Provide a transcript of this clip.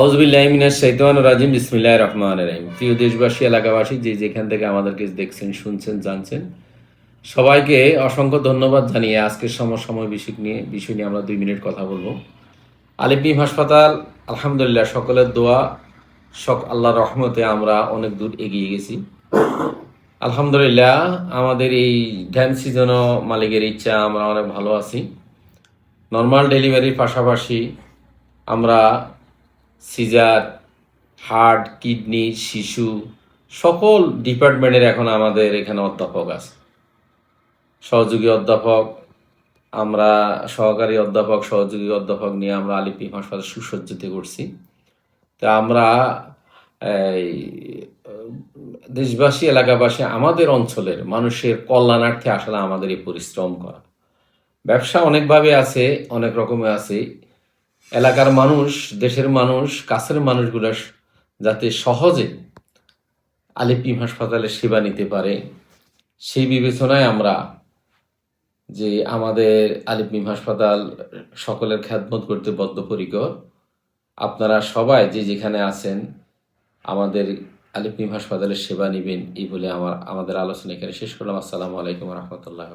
আউজবিল্লাহমিনা শৈতান রাজিম বিসমিল্লাহ রহমান রহিম। প্রিয় দেশবাসী, এলাকাবাসী, যে যেখান থেকে আমাদেরকে দেখছেন, শুনছেন, জানছেন, সবাইকে অসংখ্য ধন্যবাদ জানিয়ে আজকের সমসাময় বিষয় নিয়ে বিষয় নিয়ে আমরা দুই মিনিট কথা বলব। আলিপিম হাসপাতাল, আলহামদুলিল্লাহ, সকলের দোয়া, সক আল্লাহর রহমতে আমরা অনেক দূর এগিয়ে গেছি। আলহামদুলিল্লাহ, আমাদের এই ড্যান সিজনও মালিকের ইচ্ছা, আমরা অনেক ভালো আছি। নর্মাল ডেলিভারির পাশাপাশি আমরা সিজার হার্ট কিডনি শিশু সকল ডিপার্টমেন্টের এখন আমাদের এখানে অধ্যাপক আছে। সহযোগী অধ্যাপক আমরা সহকারী অধ্যাপক সহযোগী অধ্যাপক নিয়ে আমরা আলিপি হাসপাতাল সুসজ্জিত করছি। তা আমরা এই, দেশবাসী এলাকাবাসী আমাদের অঞ্চলের মানুষের কল্যাণার্থে আসলে আমাদের এই পরিশ্রম করা। ব্যবসা অনেকভাবে আছে অনেক রকমের আছে। এলাকার মানুষ, দেশের মানুষ, কাছের মানুষগুলো যাতে সহজে আলিপিম হাসপাতালে সেবা নিতে পারে, সেই বিবেচনায় আমরা যে আমাদের আলিপিম হাসপাতাল সকলের খ্যাতমত করতে বদ্ধপরিকর। আপনারা সবাই যে যেখানে আছেন, আমাদের আলিপিম হাসপাতালের সেবা নেবেন, এই বলে আমার, আমাদের আলোচনা এখানে শেষ করলাম। আসসালামু আলাইকুম রহমতুল্লাহ